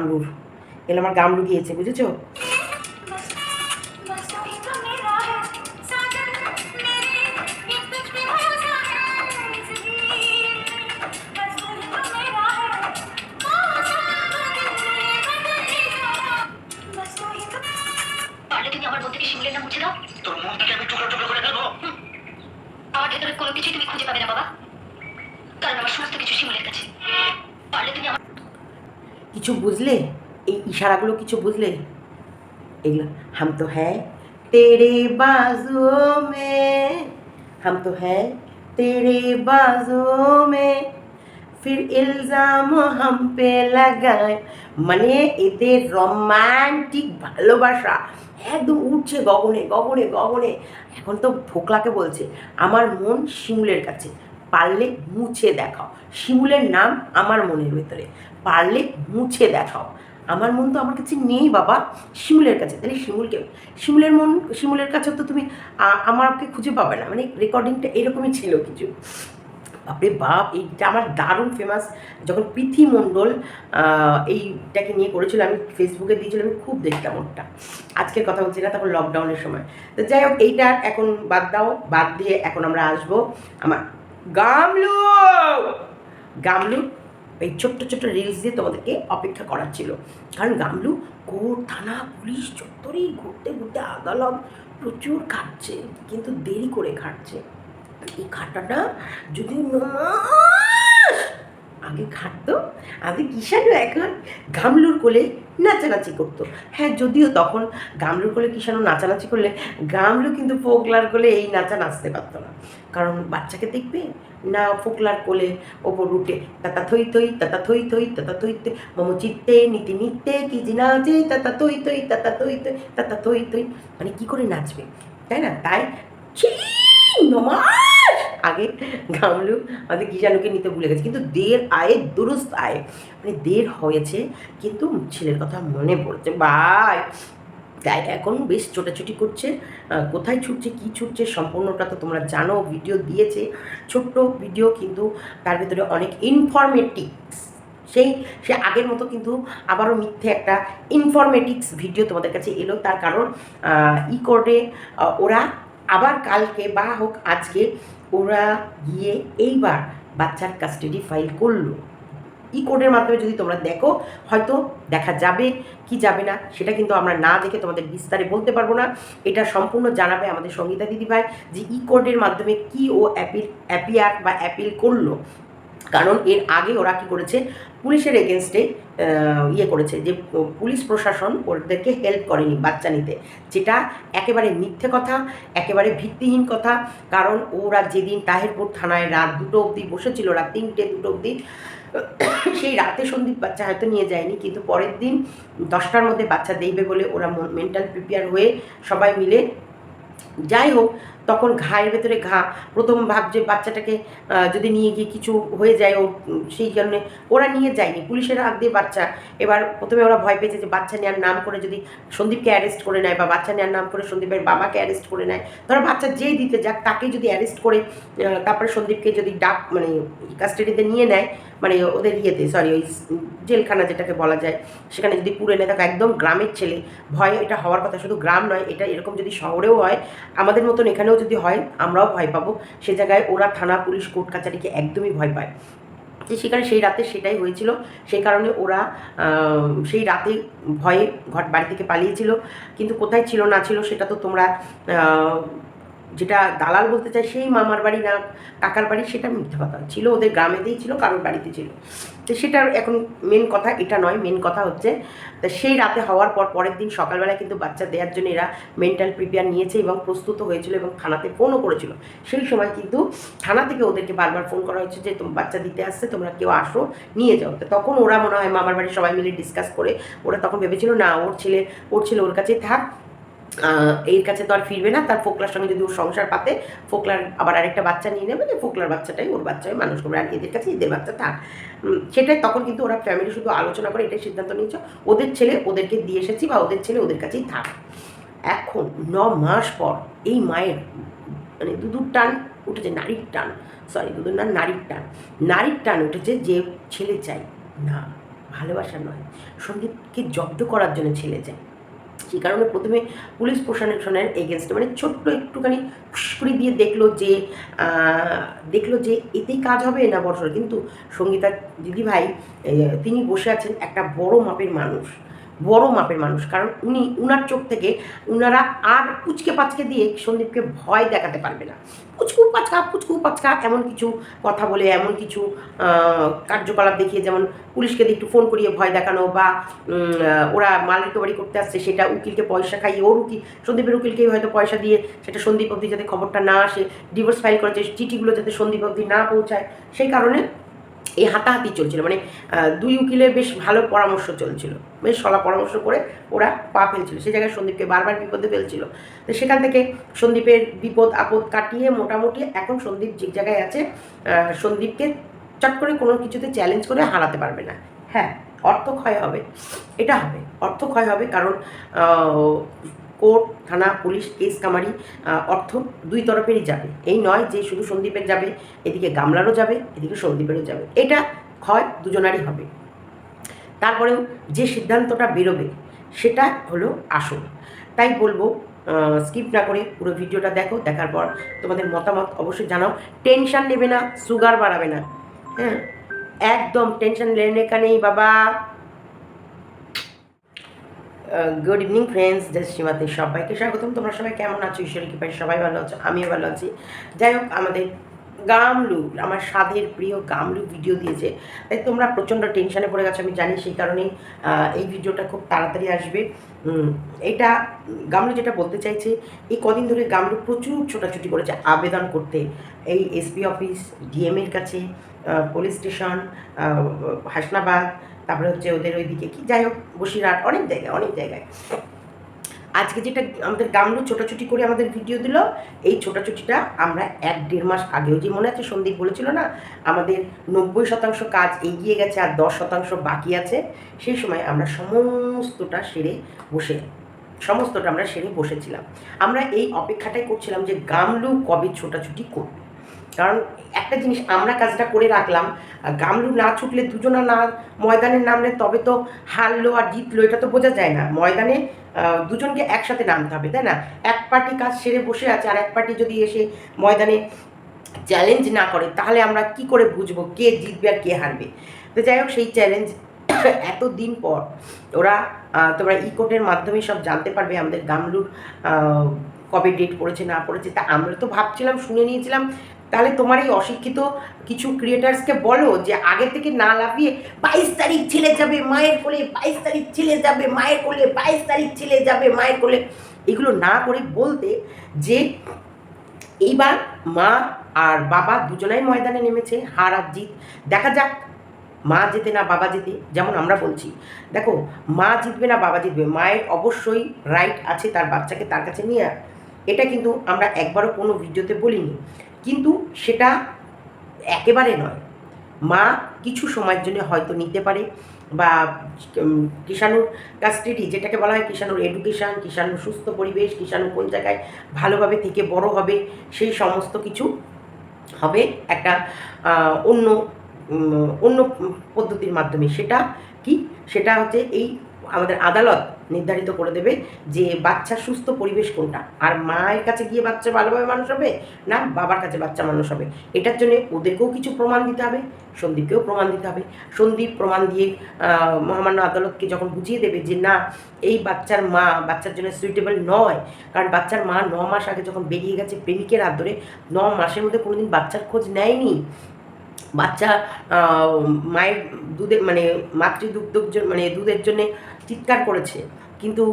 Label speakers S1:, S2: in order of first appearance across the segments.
S1: গামলুর এগুলো আমার গামলু গিয়েছে বুঝেছ?
S2: কিছু
S1: বুঝলে? এই ইশারাগুলো কিছু বুঝলে? এগুলো, হাম তো হ্যাঁ তেরে বাজু মে, হাম তো হ্যাঁ তেরে বাজু মে, ফির ইলজাম হাম পে লাগায়। মানে এদের রোমান্টিক ভালোবাসা একদম উঠছে গগনে গগনে গগনে। এখন তো ফোকলাকে বলছে, আমার মন শিমুলের কাছে, পারলে মুছে দেখাও। শিমুলের নাম আমার মনের ভেতরে। পারলে মুছে দেখাও। আমার মন তো আমার কাছে নেই বাবা। শিমুলের কাছে, তাহলে শিমুলকে, শিমুলের মন, শিমুলের কাছে তো তুমি আমাকে খুঁজে পাবে না। মানে রেকর্ডিংটা এরকমই ছিল কিছু। বাপরে বাপ, এইটা আমার দারুণ ফেমাস যখন পৃথি মণ্ডল এইটাকে নিয়ে করেছিল, আমি ফেসবুকে দিয়েছিলাম আমি খুব দেখতাম ওটা আজকের কথা বলছি না তখন লকডাউনের সময়। তো যাই হোক, এইটা এখন বাদ দাও, বাদ দিয়ে এখন আমরা আসব আমার গামলু। গামলু এই ছোট্ট ছোট্ট রিলস দিয়ে তোমাদেরকে অপেক্ষা করার ছিল কারণ গামলু কোর্ট, থানা, পুলিশ চত্বরেই ঘুরতে ঘুরতে আদালত প্রচুর খাটছে, কিন্তু দেরি করে খাটছে। এই খাটাটা যদি আগে খাটতো, আগে কিষাণু এখন গামলুর কোলে নাচানাচি করতো। হ্যাঁ যদিও তখন গামলুর কোলে কিষাণু নাচানাচি করলে গামলু কিন্তু ফোকলার কোলে এই নাচা নাচতে পারতো না। কারণ বাচ্চাকে দেখবে, না ফোকলার কোলে ওপর উঠে তাতা থই থই তাতা থই থই তাতা থই থই মম চিত্তে, নীতি নিত্যে কি যে নাচে তাতা থই থই তাতা থই থই তাতা থই। থই মানে কী করে নাচবে? তাই না? তাই আগে গামলু আমাদের গিজানুকে নিতে ভুলে গেছে, কিন্তু দের আয়ে, দুরুস্ত আয়ে। মানে দের হয়েছে, কিন্তু ছেলের কথা মনে পড়ছে। ভাই তাই এখন বেশ ছোটাছুটি করছে। কোথায় ছুটছে, কি ছুটছে, সম্পূর্ণটা তো তোমরা জানো ভিডিও দিয়েছে। ছোট্ট ভিডিও কিন্তু তার ভিতরে অনেক ইনফরমেটিভস সেই, সে আগের মতো কিন্তু আবারও মিথ্যে একটা ইনফরমেটিক্স ভিডিও তোমাদের কাছে এলো। তার কারণ ই কোর্টে ওরা আবার কালকে, বা হোক আজকে, ওরা গিয়ে এইবার বাচ্চার কাস্টাডি ফাইল করল। ই কোডের মাধ্যমে যদি তোমরা দেখো, হয়তো দেখা যাবে, কি যাবে না, সেটা কিন্তু আমরা না দেখে তোমাদের বিস্তারে বলতে পারব না। এটা সম্পূর্ণ জানাবে আমাদের সঙ্গীতা দিদিভাই যে ই কোডের মাধ্যমে কি ও অ্যাপিল অ্যাপিয়ার বা অ্যাপিল করল। কারণ এর আগে ওরা কি করেছে, পুলিশের এগেনস্টে ইয়ে করেছে যে পুলিশ প্রশাসন ওদেরকে হেল্প করেনি বাচ্চা নিতে। যেটা একেবারে মিথ্যে কথা, একেবারে ভিত্তিহীন কথা। কারণ ওরা যেদিন তাহেরপুর থানায় রাত দুটো অবধি বসেছিল, রাত তিনটে, দুটো অবধি, সেই রাতে সন্দীপ বাচ্চা হয়তো নিয়ে যায়নি। কিন্তু পরের দিন দশটার মধ্যে বাচ্চা দেবে বলে ওরা মেন্টাল প্রিপেয়ার হয়ে সবাই মিলে যাই হোক তখন ঘায়ের ভেতরে ঘা। প্রথম ভাবছে বাচ্চাটাকে যদি নিয়ে গিয়ে কিছু হয়ে যায় ও, সেই জন্যে ওরা নিয়ে যায়নি। পুলিশের হাত দিয়ে বাচ্চা, এবার প্রথমে ওরা ভয় পেয়েছে যে বাচ্চা নেওয়ার নাম করে যদি সন্দীপকে অ্যারেস্ট করে নেয় বা বাচ্চা নেওয়ার নাম করে সন্দীপের বাবাকে অ্যারেস্ট করে নেয়। ধরো বাচ্চা যেই দিতে যাক, তাকে যদি অ্যারেস্ট করে তারপরে সন্দীপকে যদি ডাক মানে কাস্টাডিতে নিয়ে নেয় মানে ওদের ইয়েতে সরি ওই জেলখানা যেটাকে বলা যায়, সেখানে যদি পুরে নেয় তাকে একদম গ্রামের ছেলে। ভয়, এটা হওয়ার কথা শুধু গ্রাম নয়, এটা এরকম যদি শহরেও হয়, আমাদের মতন এখানেও যদি হয়, আমরাও ভয় পাবো। সে জায়গায় ওরা থানা, পুলিশ, কোর্ট কাছারিকে একদমই ভয় পায়। যে সেখানে সেই রাতে সেটাই হয়েছিল। সেই কারণে ওরা সেই রাতে ভয়ে ঘর, বাড়ি থেকে পালিয়েছিল। কিন্তু কোথায় ছিল, না ছিল, সেটা তো তোমরা যেটা দালাল বলতে চাই সেই মামার বাড়ি না, কাকার বাড়ি সেটা মিথ্যা কথা। ছিল ওদের গ্রামেতেই ছিল, কারোর বাড়িতে ছিল। তো সেটা এখন মেন কথা এটা নয় মেন কথা হচ্ছে, তা সেই রাতে হওয়ার পর পরের দিন সকালবেলা কিন্তু বাচ্চা দেওয়ার জন্য এরা মেন্টাল প্রিপেয়ার নিয়েছে এবং প্রস্তুত হয়েছিল এবং থানাতে ফোনও করেছিল। সেই সময় কিন্তু থানা থেকে ওদেরকে বারবার ফোন করা হয়েছে যে তোমার বাচ্চা দিতে আসছে, তোমরা কেউ আসো, নিয়ে যাও। তো তখন ওরা মনে হয় মামার বাড়ির সবাই মিলে ডিসকাস করে, ওরা তখন ভেবেছিল, না, ওর ছেলে ওর ছেলে ওর কাছে থাক। এর কাছে তো আর ফিরবে না। তার ফোকলার সঙ্গে যদি ওর সংসার পাতে, ফোকলার আবার আরেকটা বাচ্চা নিয়ে নেবে ফোকলার বাচ্চাটাই ওর বাচ্চাই, মানুষ করবে। আর এদের কাছে এদের বাচ্চা থাক। সেটাই তখন কিন্তু ওরা ফ্যামিলি শুধু আলোচনা করে, এটাই সিদ্ধান্ত নিয়েছে। ওদের ছেলে ওদেরকে দিয়ে এসেছি বা ওদের ছেলে ওদের কাছেই থাক। এখন ন মাস পর এই মায়ের মানে দুধুর টান উঠেছে, নারীর টান। সরি দুধুর না, নারীর টান। নারীর টান উঠেছে যে ছেলে চাই। না, ভালোবাসা নয়। সন্দীপকে জব্দ করার জন্য ছেলে যায় সেই কারণে প্রথমে পুলিশ প্রশাসনের এগেনস্টে মানে ছোট্ট একটুখানি ফুসকুড়ি দিয়ে দেখল যে দেখল যে এতেই কাজ হবে না বড় কিন্তু সঙ্গীতা দিদিভাই তিনি বসে আছেন একটা বড় মাপের মানুষ। বড় মাপের মানুষ। কারণ উনি, উনার চোখ থেকে উনারা আর পুচকে পাচকে দিয়ে সন্দীপকে ভয় দেখাতে পারবে না। পুচকু পাচকা পুচকু পাচকা এমন কিছু কথা বলে, এমন কিছু কার্যকলাপ দেখিয়ে যেমন পুলিশকে একটু ফোন করিয়ে ভয় দেখানো বা ওরা মাল রিকভারি করতে আসছে, সেটা উকিলকে পয়সা খাইয়ে, ওর উকিল, সন্দীপের উকিলকেই হয়তো পয়সা দিয়ে সেটা সন্দীপ অবধি যাতে খবরটা না আসে ডিভোর্স ফাইল করেছে চিঠিগুলো যাতে সন্দীপ অবধি না পৌঁছায়, সেই কারণে এই হাতাহাতি চলছিল। মানে দুই উকিলের বেশ ভালো পরামর্শ চলছিল। বেশ সলা পরামর্শ করে ওরা পা ফেলছিল। সেই জায়গায় সন্দীপকে বারবার বিপদে ফেলছিল। তো সেখান থেকে সন্দীপের বিপদ আপদ কাটিয়ে মোটামুটি এখন সন্দীপ যে জায়গায় আছে সন্দীপকে চট করে কোনো কিছুতে চ্যালেঞ্জ করে হারাতে পারবে না। হ্যাঁ অর্থ ক্ষয় হবে। এটা হবে। অর্থ ক্ষয় হবে কারণ কোর্ট, থানা, পুলিশ, কেস, কামারি অর্থ দুই তরফেরই যাবে। এই নয় যে শুধু সন্দীপের যাবে, এদিকে গামলারও যাবে, এদিকে সন্দীপেরও যাবে। এটা ক্ষয় দুজনারই হবে। তারপরেও যে সিদ্ধান্তটা বেরোবে, সেটা হলো আসল। তাই বলব স্কিপ না করে পুরো ভিডিওটা দেখো, দেখার পর তোমাদের মতামত অবশ্যই জানাও। টেনশন নেবে না, সুগার বাড়াবে না। হ্যাঁ একদম টেনশন লেনে নেই বাবা। গুড ইভিনিং ফ্রেন্ডস জাস্ট সীমাতে সবাইকে স্বাগতম। তোমরা সবাই কেমন আছো? ঈশ্বরের কৃপায় সবাই ভালো আছো, আমিও ভালো আছি। যাই হোক, আমাদের গামলু, আমার স্বাদের প্রিয় গামলু ভিডিও দিয়েছে। তাই তোমরা প্রচণ্ড টেনশনে পড়ে গেছো, আমি জানি সেই কারণেই এই ভিডিওটা খুব তাড়াতাড়ি আসবে। এটা, গামলু যেটা বলতে চাইছে, এই কদিন ধরে গামলু প্রচুর ছোটাছুটি করেছে আবেদন করতে। এই এসপি অফিস ডিএমের কাছে পুলিশ স্টেশন হাসনাবাদ তারপরে হচ্ছে ওদের ওইদিকে কি, যাই হোক, বসিরহাট, অনেক জায়গায় অনেক জায়গায়। আজকে যেটা আমাদের গামলু ছোটাছুটি করে আমাদের ভিডিও দিল, এই ছোটাছুটিটা আমরা এক দেড় মাস আগেও যে মনে আছে, সন্দীপ বলেছিল না, আমাদের নব্বই শতাংশ কাজ এগিয়ে গেছে আর দশ শতাংশ বাকি আছে, সেই সময় আমরা সমস্তটা সেরে বসে, সমস্তটা আমরা সেরে বসেছিলাম। আমরা এই অপেক্ষাটাই করছিলাম যে গামলু কবে ছোটাছুটি করবে। কারণ একটা জিনিস আমরা কাজটা করে রাখলাম গামলু না ছুটলে দুজনা না ময়দানে নামলে তবে তো হারলো আর জিতলো, এটা তো বোঝা যায় না। ময়দানে দুজনকে একসাথে নামতে হবে, তাই না? এক পার্টি কাজ সেরে বসে আছে, আর এক পার্টি যদি এসে ময়দানে চ্যালেঞ্জ না করে, তাহলে আমরা কি করে বুঝব কে জিতবে আর কে হারবে? তো যাই হোক, সেই চ্যালেঞ্জ এত দিন পর ওরা তোমরা ই কোর্টের মাধ্যমে সব জানতে পারবে, আমাদের গামলুর কবে ডেট পড়েছে, না পড়েছে, তা আমরা তো ভাবছিলাম, শুনে নিয়েছিলাম তোমার এই অশিক্ষিত কিছু ক্রিয়েটার্সকে বলো যে আগে থেকে না লাভিয়ে বাইশ তারিখ ছেলে যাবে, মায়ের কোলে বাইশ তারিখ ছেলে যাবে, মায়ের কোলে বাইশ তারিখ ছেলে যাবে, মায়ের কোলে। এগুলো না করে বলতে যে এইবার মা আর বাবা দুজনাই ময়দানে নেমেছে, হার আর জিত। দেখা যাক মা যেতে না বাবা যেতে যেমন আমরা বলছি। দেখো, মা জিতবে না বাবা জিতবে, মায়ের অবশ্যই রাইট আছে তার বাচ্চাকে তার কাছে নিয়ে এটা কিন্তু আমরা একবারও কোনো ভিডিওতে বলিনি। কিন্তু সেটা একেবারে নয়। মা কিছু সময়ের জন্য হয়তো নিতে পারে বা কিষাণুর কাস্টাডি যেটাকে বলা হয় কিষাণুর এডুকেশান কিষাণুর সুস্থ পরিবেশ, কিষাণু কোন জায়গায় ভালোভাবে থেকে বড় হবে, সেই সমস্ত কিছু হবে একটা অন্য অন্য পদ্ধতির মাধ্যমে। সেটা কি? সেটা হচ্ছে এই আমাদের আদালত নির্ধারিত করে দেবে যে বাচ্চার সুস্থ পরিবেশ কোনটা? আর মায়ের কাছে গিয়ে বাচ্চা ভালোভাবে মানুষ হবে না বাবার কাছে বাচ্চা মানুষ হবে? এটার জন্য ওদেরকেও কিছু প্রমাণ দিতে হবে, সন্দীপকেও প্রমাণ দিতে হবে। সন্দীপ প্রমাণ দিয়ে মহামান্য আদালতকে যখন বুঝিয়ে দেবে যে না, এই বাচ্চার মা বাচ্চার জন্য সুইটেবল নয়, কারণ বাচ্চার মা ন মাস আগে যখন বেরিয়ে গেছে প্রেমিকের হাত ধরে, ন মাসের মধ্যে কোনোদিন বাচ্চার খোঁজ নেয়নি। বাচ্চা মায়ের দুধে মানে মাতৃদুগ্ধর জন্য মানে দুধের জন্যে চিৎকার করেছে। কিন্তু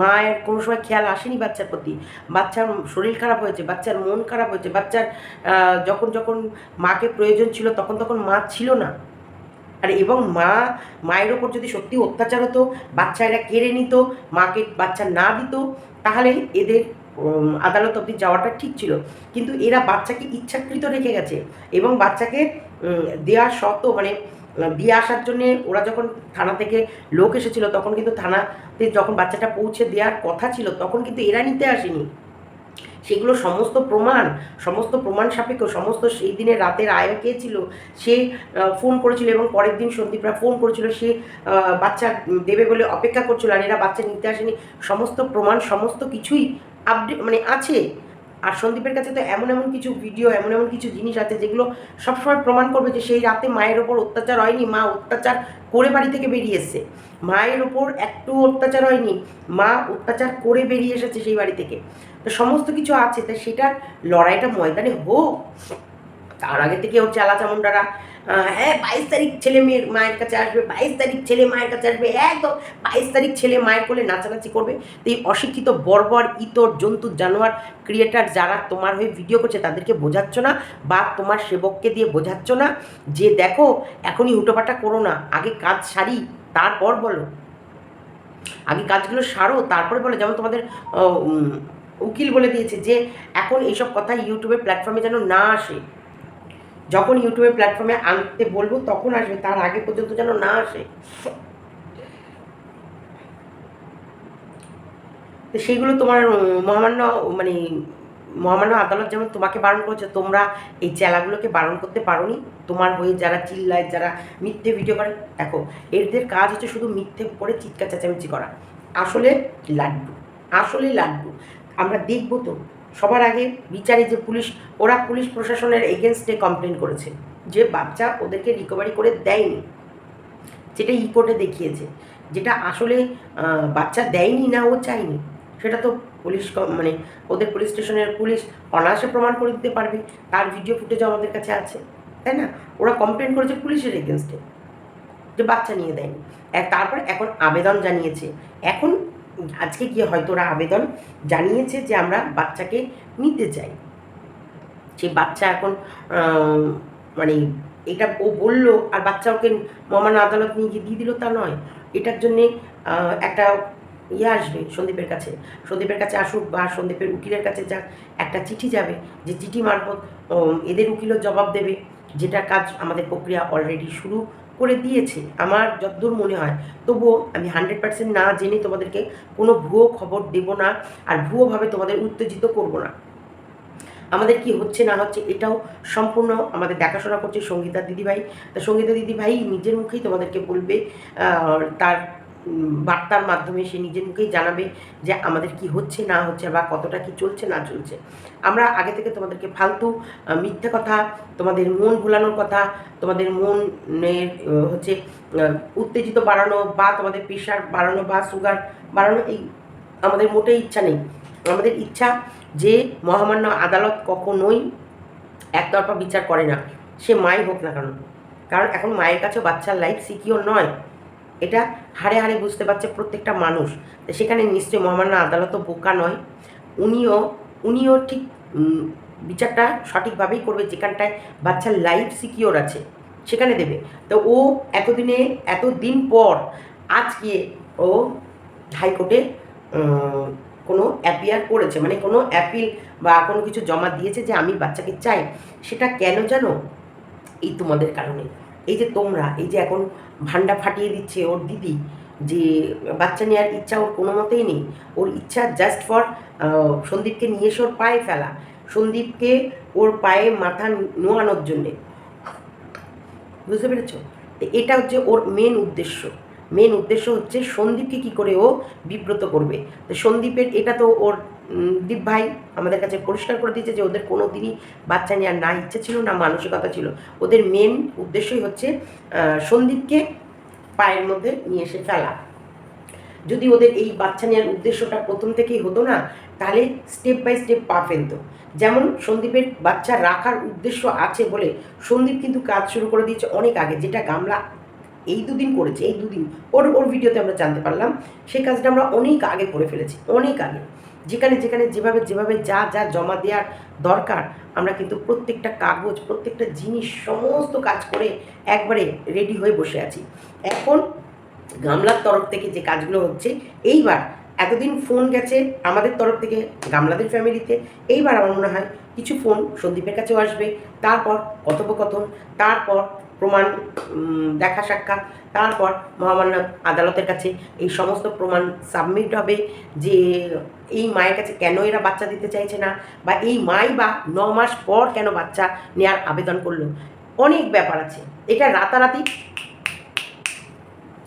S1: মায়ের কোনো সময় খেয়াল আসেনি বাচ্চার প্রতি। বাচ্চার শরীর খারাপ হয়েছে বাচ্চার মন খারাপ হয়েছে বাচ্চার যখন যখন মাকে প্রয়োজন ছিল তখন তখন মা ছিল না। আর এবং মা মায়ের ওপর যদি সত্যি অত্যাচার হতো বাচ্চা এরা কেড়ে নিত মাকে বাচ্চা না দিত তাহলে এদের আদালত অবধি যাওয়াটা ঠিক ছিল। কিন্তু এরা বাচ্চাকে ইচ্ছাকৃত রেখে গেছে এবং বাচ্চাকে উম, দেওয়ার শর্ত মানে দিয়ে আসার জন্যে ওরা যখন থানা থেকে লোক এসেছিল, তখন কিন্তু থানাতে যখন বাচ্চাটা পৌঁছে দেওয়ার কথা ছিল, তখন কিন্তু এরা নিতে আসেনি। সেগুলো সমস্ত প্রমাণ সমস্ত প্রমাণ সাপেক্ষ, সমস্ত সেই দিনের রাতের আয় কে ছিল, সে ফোন করেছিল এবং পরের দিন সন্দীপরা ফোন করেছিল, সে বাচ্চা দেবে বলে অপেক্ষা করছিল, আর এরা বাচ্চা নিতে আসেনি। সমস্ত প্রমাণ, সমস্ত কিছুই আপডেট মানে আছে। আর সন্দীপের কাছে তো এমন এমন কিছু ভিডিও এমন এমন কিছু জিনিস আছে যেগুলো সবসময় প্রমাণ করবে যে সেই রাতে মায়ের ওপর অত্যাচার হয়নি, মা অত্যাচার করে বাড়ি থেকে বেরিয়ে এসছে। মায়ের ওপর একটু অত্যাচার হয়নি, মা অত্যাচার করে বেরিয়ে এসেছে সেই বাড়ি থেকে। তো সমস্ত কিছু আছে তাই সেটার লড়াইটা ময়দানে হোক, তার আগে থেকে ওর চালা চামুন্ডারা হ্যাঁ বাইশ তারিখ ছেলে মেয়ের মায়ের কাছে আসবে, বাইশ তারিখ ছেলে মায়ের কাছে আসবে, একদম বাইশ তারিখ ছেলে মায়ের কোলে নাচানাচি করবে। তো এই অশিক্ষিত বর্বর, ইতর, জন্তু, জানোয়ার ক্রিয়েটার যারা তোমার হয়ে ভিডিও করছে, তাদেরকে বোঝাচ্ছ না বা তোমার সেবককে দিয়ে বোঝাচ্ছ না যে দেখো, এখনই হুটোপাটা করো না, আগে কাজ সারি, তারপর বলো। আগে কাজগুলো সারো, তারপরে বলো। যেমন তোমাদের উকিল বলে দিয়েছে যে, এখন এইসব কথা ইউটিউবের প্ল্যাটফর্মে যেন না আসে। যখন ইউটিউবের প্ল্যাটফর্মে আনতে বলব, তখন আসবে, তার আগে পর্যন্ত যেন না আসে। তো সেইগুলো তোমার মহামান্য মানে মহামান্য আদালত যেমন তোমাকে বারণ করেছে, তোমরা এই চেলাগুলোকে বারণ করতে পারোনি। তোমার হয়ে যারা চিল্লায়, যারা মিথ্যে ভিডিও করে, দেখো, এদের কাজ হচ্ছে শুধু মিথ্যে করে চিৎকার চেঁচামেচি করা। আসলে লাড্ডু আসলে লাড্ডু। আমরা দেখব তো সবার আগে বিচারে যে পুলিশ, ওরা পুলিশ প্রশাসনের এগেনস্টে কমপ্লেন করেছে, যে বাচ্চা ওদেরকে রিকভারি করে দেয়নি। যেটা ই কোর্টে দেখিয়েছে, যেটা আসলে বাচ্চা দেয়নি না ও চায়নি, সেটা তো পুলিশ মানে ওদের পুলিশ স্টেশনের পুলিশ অনায়াসে প্রমাণ করে দিতে পারবে, তার ভিডিও ফুটেজও আমাদের কাছে আছে, তাই না? ওরা কমপ্লেন করেছে পুলিশের এগেনস্টে যে বাচ্চা নিয়ে দেয়নি। তারপর এখন আবেদন জানিয়েছে, এখন আজকে গিয়ে হয়তো ওরা আবেদন জানিয়েছে যে আমরা বাচ্চাকে নিতে চাই। সেই বাচ্চা এখন মানে এটা ও বলল, আর বাচ্চা ওকে মহামান্য আদালত নিয়ে গিয়ে দিয়ে দিল তা নয়। এটার জন্যে একটা ইয়ে আসবে সন্দীপের কাছে। সন্দীপের কাছে আসুক বা সন্দীপের উকিলের কাছে যাক, একটা চিঠি যাবে যে চিঠি মারফত এদের উকিলও জবাব দেবে। যেটা কাজ আমাদের প্রক্রিয়া অলরেডি শুরু। করে দিয়েছে, আমার যতদূর মনে হয়। তবুও আমি হান্ড্রেড পার্সেন্ট না জেনে তোমাদেরকে কোনো ভুয়ো খবর দেব না আর ভুয়োভাবে তোমাদের উত্তেজিত করব না। আমাদের কি হচ্ছে না হচ্ছে এটাও সম্পূর্ণ আমাদের দেখাশোনা করছে সঙ্গীতা দিদিভাই। তা সঙ্গীতা দিদিভাই নিজের মুখেই তোমাদেরকে বলবে তার বার্তার মাধ্যমে সে নিজের মুখেই জানাবে যে আমাদের কি হচ্ছে, না হচ্ছে বা কতটা কি চলছে, না চলছে। আমরা আগে থেকে তোমাদেরকে ফালতু মিথ্যে কথা, তোমাদের মন ভোলানোর কথা, তোমাদের মনের হচ্ছে উত্তেজিত বাড়ানো বা তোমাদের প্রেশার বাড়ানো বা সুগার বাড়ানো, এই আমাদের মোটেই ইচ্ছা নেই। আমাদের ইচ্ছা যে মহামান্য আদালত কখনোই একতরফা বিচার করে না। সে মাই হোক না কারণ কারণ এখন মায়ের কাছেও বাচ্চার লাইফ সিকিওর নয়। এটা হাড়ে হাড়ে বুঝতে পারছে প্রত্যেকটা মানুষ। সেখানে নিশ্চয়ই মহামান্য আদালতও বোকা নয়। উনিও উনিও ঠিক বিচারটা সঠিকভাবেই করবে যেখানটায় বাচ্চার লাইফ সিকিওর আছে, সেখানে দেবে। তো ও এতদিনে, এতদিন পর আজকে ও হাইকোর্টে কোনো অ্যাপিয়ার করেছে মানে কোনো অ্যাপিল বা কোনো কিছু জমা দিয়েছে যে আমি বাচ্চাকে চাই, সেটা কেন জানো? এই তোমাদের কারণে। এই যে তোমরা, এই যে এখন ভান্ডা ফাটিয়ে দিচ্ছে ওর দিদি, যে বাচ্চা নেওয়ার ইচ্ছা ওর কোনো মতেই নেই। ওর ইচ্ছা জাস্ট ফর সন্দীপকে নিয়ে এসে ওর পায়ে ফেলা। সন্দীপকে ওর পায়ে মাথা নোয়ানোর জন্যে। বুঝতে পেরেছ? এটা হচ্ছে ওর মেন উদ্দেশ্য। মেন উদ্দেশ্য হচ্ছে সন্দীপকে কী করে ও বিব্রত করবে। তো সন্দীপের এটা তো ওর দীপ ভাই আমাদের কাছে পরিষ্কার করে দিয়েছে যে ওদের কোনো দিনই বাচ্চা নেওয়ার না ইচ্ছে ছিল, না মানসিকতা ছিল। ওদের মেন উদ্দেশ্যই হচ্ছে সন্দীপকে পায়ের মধ্যে নিয়ে এসে ফেলা। যদি ওদের এই বাচ্চা নেওয়ার উদ্দেশ্যটা প্রথম থেকেই হতো না, তাহলে স্টেপ বাই স্টেপ পা ফেলতো। যেমন সন্দীপের বাচ্চা রাখার উদ্দেশ্য আছে বলে সন্দীপ কিন্তু কাজ শুরু করে দিয়েছে অনেক আগে, যেটা গামলা এই দুদিন করেছে, এই দুদিন। ওর ওর ভিডিওতে আমরা জানতে পারলাম সেই কাজটা আমরা অনেক আগে করে ফেলেছি, অনেক আগে। যেখানে যেখানে যেভাবে যেভাবে যা যা জমা দেওয়ার দরকার, আমরা কিন্তু প্রত্যেকটা কাগজ, প্রত্যেকটা জিনিস, সমস্ত কাজ করে একবারে রেডি হয়ে বসে আছি। এখন গামলার তরফ থেকে যে কাজগুলো হচ্ছে, এইবার এতদিন ফোন গেছে আমাদের তরফ থেকে, গামলাদের ফ্যামিলিতে এইবার আমার মনে হয় কিছু ফোন সন্দীপের কাছেও আসবে, তারপর কথোপকথন, তারপর প্রমাণ দেখা সাক্ষাৎ। তারপর মহামান্য আদালতের কাছে এই সমস্ত প্রমাণ সাবমিট হবে যে এই মায়ের কাছে কেন এরা বাচ্চা দিতে চাইছে না বা এই মাই বা ন মাস পর কেন বাচ্চা নেওয়ার আবেদন করল। অনেক ব্যাপার আছে। এটা রাতারাতি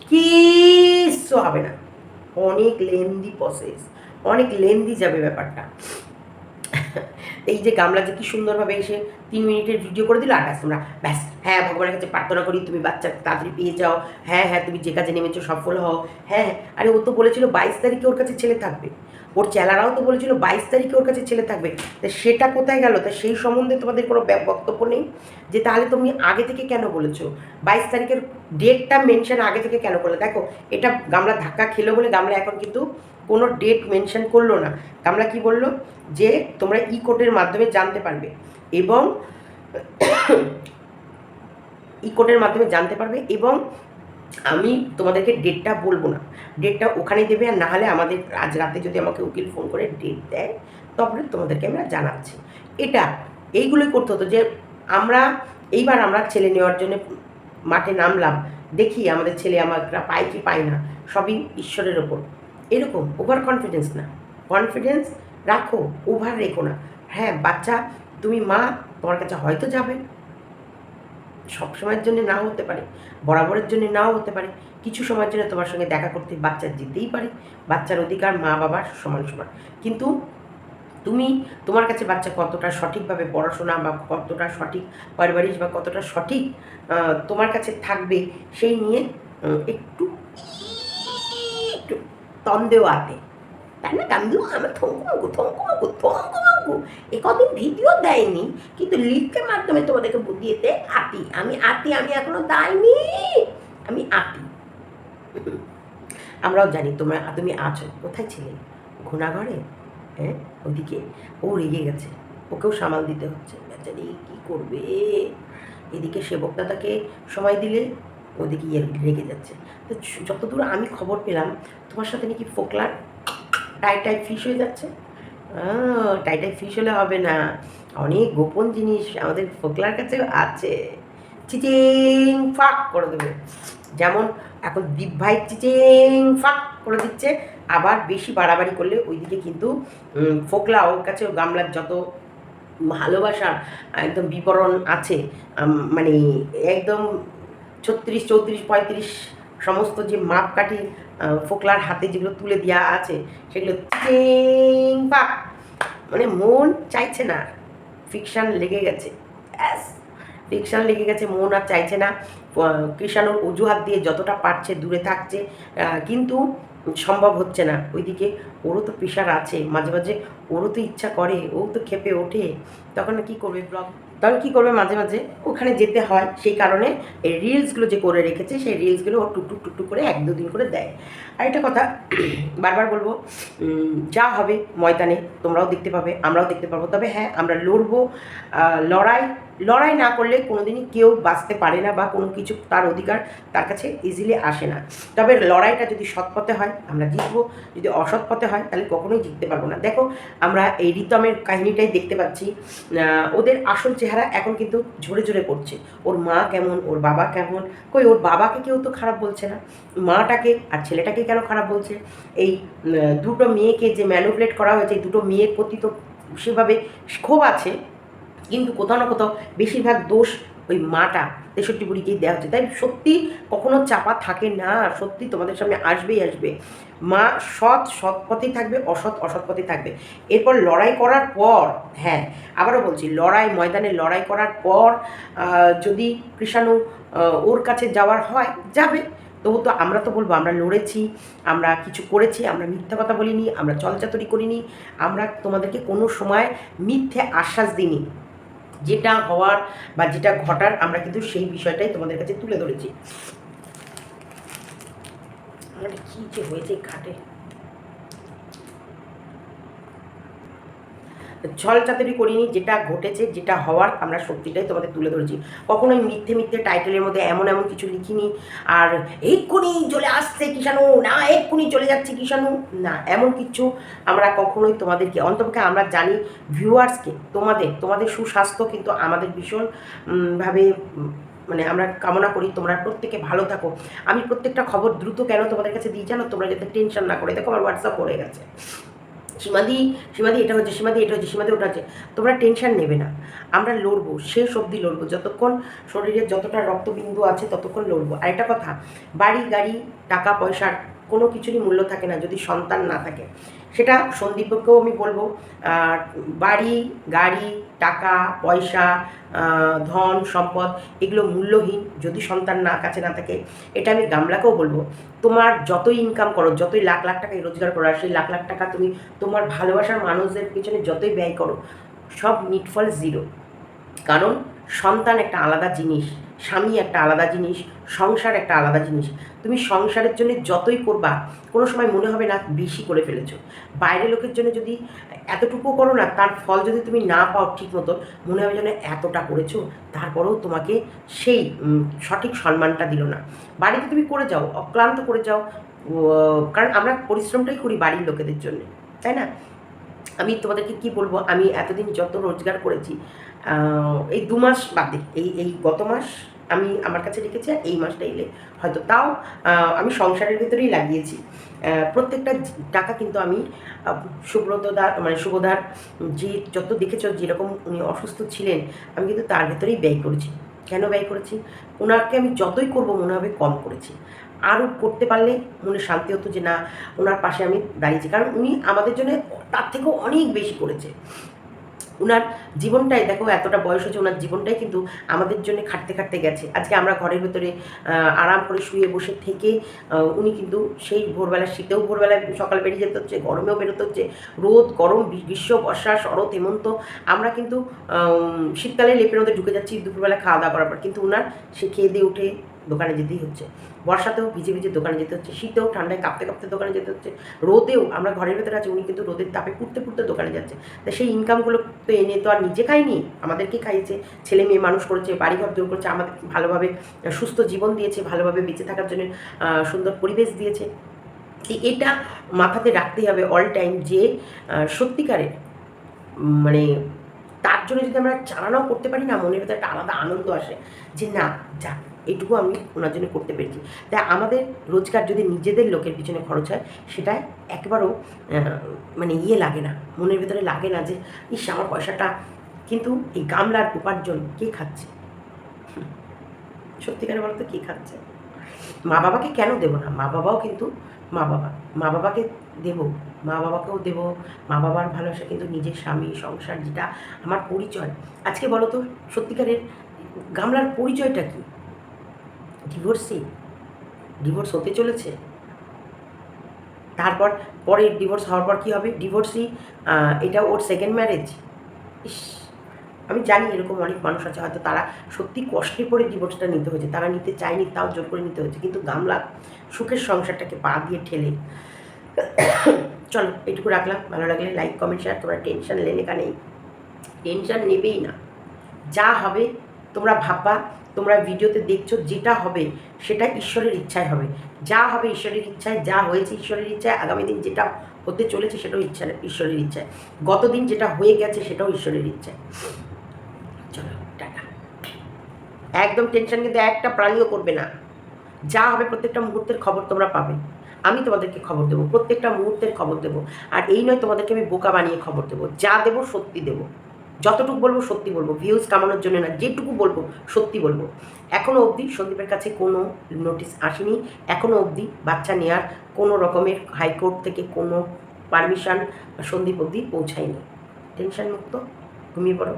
S1: কিচ্ছু হবে না। অনেক লেন্দি প্রসেস অনেক লেন্দি যাবে ব্যাপারটা। এই যে গামলা যে কি সুন্দরভাবে এসে তিন মিনিটের ভিডিও করে দিল, আর ব্যাস তোমরা, ব্যাস হ্যাঁ ভগবানের কাছে প্রার্থনা করি, তুমি বাচ্চা তাড়াতাড়ি পেয়ে যাও হ্যাঁ হ্যাঁ তুমি যে কাজে নেমেছো সফল হও হ্যাঁ হ্যাঁ আরে ও তো বলেছিল বাইশ তারিখে ওর কাছে ছেলে থাকবে। ওর চেলারাও তো বলেছিল বাইশ তারিখে ওর কাছে ছেলে থাকবে। তা সেটা কোথায় গেল? তা সেই সম্বন্ধে তোমাদের কোনো বক্তব্য নেই? যে তাহলে তুমি আগে থেকে কেন বলেছ? বাইশ তারিখের ডেটটা মেনশন আগে থেকে কেন করলে? দেখো, এটা গামলা ধাক্কা খেলো বলে গামলা এখন কিন্তু কোনো ডেট মেনশন করল না। গামলা কি বলল? যে তোমরা ই কোর্টের মাধ্যমে জানতে পারবে এবং ই কোর্টের মাধ্যমে জানতে পারবে এবং আমি তোমাদেরকে ডেটটা বলব না। ডেটটা ওখানেই দেবে আর না হলে আমাদের আজ রাতে যদি আমাকে উকিল ফোন করে ডেট দেয়, তবে তোমাদেরকে আমরা জানাচ্ছি। এটা, এইগুলোই করতে হতো যে আমরা, এইবার আমরা ছেলে নেওয়ার জন্য মাঠে নামলাম, দেখি আমাদের ছেলে আমরা পাই কি পাই না, সবই ঈশ্বরের ওপর। এরকম ওভার কনফিডেন্স না। কনফিডেন্স রাখো ওভার রেখো না। হ্যাঁ বাচ্চা, তুমি মা, তোমার কাছে হয়তো যাবে। সবসময়ের জন্য নাও হতে পারে, বরাবরের জন্য নাও হতে পারে। কিছু সময়ের জন্য তোমার সঙ্গে দেখা করতে বাচ্চা যেতেই পারে, বাচ্চার অধিকার মা বাবার সমান সমান। কিন্তু তুমি, তোমার কাছে বাচ্চা কতটা সঠিকভাবে পড়াশোনা বা কতটা সঠিক পারিবারিক বা কতটা সঠিক তোমার কাছে থাকবে সেই নিয়ে একটু একটু তন্দেও আতে। তাই না? কান্দু আমার থঙ্কুমাঙ্কু থঙ্কুমাঙ্কু থঙ্কুমাঙ্কু এ কদিন ভিডিও দেয়নি, কিন্তু লিখের মাধ্যমে তোমাদেরকে বুঝিয়েতে আতি। আমি আতি, আমি এখনও দেয়নি আমি আতি। আমরাও জানি তোমরা তুমি আছো, কোথায় ছিলে? ঘোড়াঘরে হ্যাঁ? ওদিকে? ও রেগে গেছে। ওকেও সামাল দিতে হচ্ছে। বেচারি, কী করবে? এদিকে সেবক দাদাকে সময় দিলে ওদিকে ইয়ে রেগে যাচ্ছে। তো যতদূর আমি খবর পেলাম, তোমার সাথে নাকি ফোকলার টাই টাই ফিশ হয়ে যাচ্ছে। আহ, টাই টাই ফিশ হলে হবে না। অনেক গোপন জিনিস আমাদের ফোকলার কাছে আছে। চিচিং ফাঁক করে দেবে। যেমন এখন দীপ ভাই চিচিং ফাঁক করে দিচ্ছে। আবার বেশি বাড়াবাড়ি করলে ওইদিকে কিন্তু ফোকলা ওর কাছে গামলার যত ভালোবাসার একদম বিবরণ আছে মানে একদম ছত্রিশ চৌত্রিশ পঁয়ত্রিশ সমস্ত যে মাপকাঠি ফোকলার হাতে যেগুলো তুলে দেওয়া আছে, সেগুলো পাক মানে মন চাইছে না। ফিকশান লেগে গেছে। ব্যাস। ফিকশান লেগে গেছে, মন আর চাইছে না। কৃষাণুর অজুহাত দিয়ে যতটা পারছে দূরে থাকছে। কিন্তু সম্ভব হচ্ছে না। ওইদিকে ওরও তো প্রেশার আছে। মাঝে মাঝে ওরও তো ইচ্ছা করে, ও তো খেপে ওঠে। তখন কি করবে ব্লগ তখন কী করবে মাঝে মাঝে ওখানে যেতে হয়। সেই কারণে এই রিলসগুলো যে করে রেখেছে, সেই রিলসগুলো ও টুকটুক টুকটুক করে এক দুদিন করে দেয়। আর একটা কথা, বারবার বলব যা হবে ময়দানে তোমরাও দেখতে পাবে, আমরাও দেখতে পাবো তবে হ্যাঁ আমরা লড়বো লড়াই লড়াই না করলে কোনোদিনই কেউ বাঁচতে পারে না বা কোনো কিছু তার অধিকার তার কাছে ইজিলি আসে না। তবে লড়াইটা যদি সৎ পথে হয়, আমরা জিতবো। যদি অসৎ পথে হয়, তাহলে কখনোই জিততে পারব না। দেখো, আমরা এই রিতমের কাহিনীটাই দেখতে পাচ্ছি। ওদের আসল চেহারা এখন কিন্তু ঝরে ঝরে পড়ছে। ওর মা কেমন, ওর বাবা কেমন? কই, ওর বাবাকে কেউ তো খারাপ বলছে না। মাটাকে আর ছেলেটাকে কেন খারাপ বলছে? এই দুটো মেয়েকে যে ম্যানুপুলেট করা হয়েছে দুটো মেয়ের প্রতি তো সেভাবে ক্ষোভ আছে। কিন্তু কোথাও না কোথাও বেশিরভাগ দোষ ওই মাটা, তেষট্টি বুড়িকেই দেওয়া হচ্ছে। তাই সত্যি কখনো চাপা থাকে না, সত্যি তোমাদের সামনে আসবেই আসবে। মা সৎ সৎ পথেই থাকবে, অসৎ অসৎ পথেই থাকবে। এরপর লড়াই করার পর হ্যাঁ আবারও বলছি, লড়াই, ময়দানে লড়াই করার পর যদি কৃষাণু ওর কাছে যাওয়ার হয়, যাবে। তবু তো আমরা তো বলব, আমরা লড়েছি, আমরা কিছু করেছি, আমরা মিথ্যা কথা বলিনি, আমরা চলচাতরি করিনি, আমরা তোমাদেরকে কোনো সময় মিথ্যে আশ্বাস দিইনি। যেটা হওয়ার বা যেটা ঘটার আমরা কিন্তু সেই বিষয়টাই তোমাদের কাছে তুলে ধরেছি। আমার কী যে হয়েছে খাটে ছল চাতুরি করিনি যেটা ঘটেছে যেটা হওয়ার আমরা সত্যিটাই তোমাদের তুলে ধরেছি। কখনোই মিথ্যে মিথ্যে টাইটেলের মধ্যে এমন এমন কিছু লিখিনি। আর এক্ষুনি চলে আসছে কিষাণু না এক্ষুনি চলে যাচ্ছে কিষাণু না এমন কিছু আমরা কখনোই তোমাদেরকে অন্তপক্ষে আমরা জানি ভিউয়ার্সকে তোমাদের তোমাদের সুস্বাস্থ্য কিন্তু আমাদের ভীষণ উম, ভাবে উম, মানে আমরা কামনা করি তোমরা প্রত্যেকে ভালো থাকো। আমি প্রত্যেকটা খবর দ্রুত কেন তোমাদের কাছে দিই জানো? তোমরা যাতে টেনশন না করে। দেখো আমার হোয়াটসঅ্যাপ পড়ে গেছে। সীমাদি সীমাদি এটা হচ্ছে, সীমাদি এটা হচ্ছে, সীমাদি ওটা হচ্ছে, তোমরা টেনশন নেবে না। আমরা লড়বো, শেষ অবধি লড়বো, যতক্ষণ শরীরের যতটা রক্তবিন্দু আছে ততক্ষণ লড়বো। আর একটা কথা, বাড়ি, গাড়ি, টাকা, পয়সার কোনো কিছুরই মূল্য থাকে না যদি সন্তান না থাকে। সেটা সন্দীপকেও আমি বলব। বাড়ি, গাড়ি, টাকা, পয়সা ধন, সম্পদ এগুলো মূল্যহীন যদি সন্তান না, কাছে না থাকে, এটা আমি গামলাকেও বলব। তোমার যতই ইনকাম করো, যতই লাখ লাখ টাকা রোজগার করো সেই লাখ লাখ টাকা তুমি তোমার ভালোবাসার মানুষদের পিছনে যতই ব্যয় করো, সব নিটফল জিরো কারণ সন্তান একটা আলাদা জিনিস, স্বামী একটা আলাদা জিনিস, সংসার একটা আলাদা জিনিস। তুমি সংসারের জন্য যতই করবা, কোনো সময় মনে হবে না বেশি করে ফেলেছো। বাইরের লোকের জন্য যদি এতটুকু করো না, তার ফল যদি তুমি না পাও ঠিক মতো মনে হবে যেন এতটা করেছ, তারপরেও তোমাকে সেই সঠিক সম্মানটা দিল না। বাড়িতে তুমি করে যাও, অক্লান্ত করে যাও কারণ আমরা পরিশ্রমটাই করি বাড়ির লোকেদের জন্য, তাই না? আমি তোমাদেরকে কি বলব, আমি এতদিন যত রোজগার করেছি এই দু মাস বাদে, এই এই গত মাস আমি আমার কাছে রেখেছি আর এই মাসটা এলে হয়তো তাও আমি সংসারের ভিতরেই লাগিয়েছি। প্রত্যেকটা টাকা কিন্তু আমি সুব্রতদার মানে শুভদার যে যত দেখেছ যেরকম উনি অসুস্থ ছিলেন, আমি কিন্তু তার ভেতরেই ব্যয় করেছি। কেন ব্যয় করেছি? ওনাকে আমি যতই করব মনে হবে কম করেছি। আরও করতে পারলে মনে শান্তি হতো যে না, ওনার পাশে আমি দাঁড়িয়েছি। কারণ উনি আমাদের জন্য তার থেকেও অনেক বেশি করেছে। ওনার জীবনটাই, দেখো এতটা বয়স হচ্ছে ওনার জীবনটাই কিন্তু আমাদের জন্য খাটতে খাটতে গেছে। আজকে আমরা ঘরের ভেতরে আরাম করে শুয়ে বসে থেকে উনি কিন্তু সেই ভোরবেলা, শীতেও ভোরবেলায় সকালে বেরিয়ে যেতে হচ্ছে, গরমেও বেরোতে হচ্ছে। রোদ, গরম গ্রীষ্ম, বর্ষা, শরৎ, হেমন্ত, আমরা কিন্তু শীতকালে লেপের মধ্যে ঢুকে যাচ্ছি, দুপুরবেলা খাওয়া দাওয়া করার পর। কিন্তু ওনার সে খেয়ে দিয়ে উঠে দোকানে যেতেই হচ্ছে। বর্ষাতেও ভিজে ভিজে দোকানে যেতে হচ্ছে, শীতেও ঠান্ডায় কাঁপতে কাঁপতে দোকানে যেতে হচ্ছে, রোদেও, আমরা ঘরের ভেতরে আছি, উনি কিন্তু রোদের তাপে পুড়তে পুড়তে দোকানে যাচ্ছে। তা সেই ইনকামগুলো তো এনে তো আর নিজে খাইনি, আমাদেরকে খাইয়েছে, ছেলে মেয়ে মানুষ করেছে, বাড়িঘর দূর করছে, আমাদের ভালোভাবে সুস্থ জীবন দিয়েছে, ভালোভাবে বেঁচে থাকার জন্য সুন্দর পরিবেশ দিয়েছে। এটা মাথাতে রাখতেই হবে অল টাইম যে সত্যিকারের মানে তার জন্য যদি আমরা চালানাও করতে পারি না, মনের ভেতরে একটা আলাদা আনন্দ আসে যে, না, যাক এইটুকু আমি ওনার জন্য করতে পেরেছি। তাই আমাদের রোজগার যদি নিজেদের লোকের পিছনে খরচ হয়, সেটা একবারও মানে ইয়ে লাগে না, মনের ভেতরে লাগে না যে, ইস, আমার পয়সাটা কিন্তু এই গামলার উপার্জন কে খাচ্ছে? সত্যিকারে বলতো কে খাচ্ছে? মা বাবাকে কেন দেবো না? মা বাবাও কিন্তু মা বাবা। মা বাবাকে দেব, মা বাবাকেও দেব, মা বাবার ভালোবাসা কিন্তু নিজের স্বামী, সংসার, যেটা আমার পরিচয়। আজকে বলো তো, সত্যিকারের গামলার পরিচয়টা কি? ডিভোর্সি? ডিভোর্স হতে চলেছে? তারপর পরে ডিভোর্স হওয়ার পর কী হবে? ডিভোর্সই এটা ওর সেকেন্ড ম্যারেজ ইস, আমি জানি এরকম অনেক মানুষ আছে, হয়তো তারা সত্যি কষ্টে পড়ে ডিভোর্সটা নিতে হয়েছে। তারা নিতে চায়নি, তাও জোর করে নিতে হয়েছে। কিন্তু গামলা সুখের সংসারটাকে পা দিয়ে ঠেলে। চলো এটুকু রাখলাম। ভালো লাগলে লাইক কমেন্ট শেয়ার তোমরা টেনশন লেনেকা নেই টেনশন নেবেই না। যা হবে তোমরা ভাববা, তোমরা ভিডিওতে দেখছ যেটা হবে, সেটা ঈশ্বরের ইচ্ছায় হবে। যা হবে ঈশ্বরের ইচ্ছায়, যা হয়েছে ঈশ্বরের ইচ্ছায়, আগামী দিন যেটা হতে চলেছে সেটাও ইচ্ছা, ঈশ্বরের ইচ্ছায়। গতদিন যেটা হয়ে গেছে সেটাও ঈশ্বরের ইচ্ছায়। চলো, টাটা। একদম টেনশন কিন্তু একটা প্রাণীও করবে না। যা হবে প্রত্যেকটা মুহূর্তের খবর তোমরা পাবে। আমি তোমাদেরকে খবর দেবো, প্রত্যেকটা মুহূর্তের খবর দেবো। আর এই নয় তোমাদেরকে আমি বোকা বানিয়ে খবর দেবো। যা দেবো সত্যি দেবো। যতটুকু বলব সত্যি বলব ভিউজ কামানোর জন্য না, যেটুকু বলব সত্যি বলব। এখনও অবধি সন্দীপের কাছে কোনো নোটিশ আসেনি এখনও অবধি বাচ্চা নেওয়ার কোনো রকমের হাইকোর্ট থেকে কোনো পারমিশন সন্দীপ অবধি পৌঁছায়নি। টেনশন মুক্ত, ঘুমিয়ে পড়ো।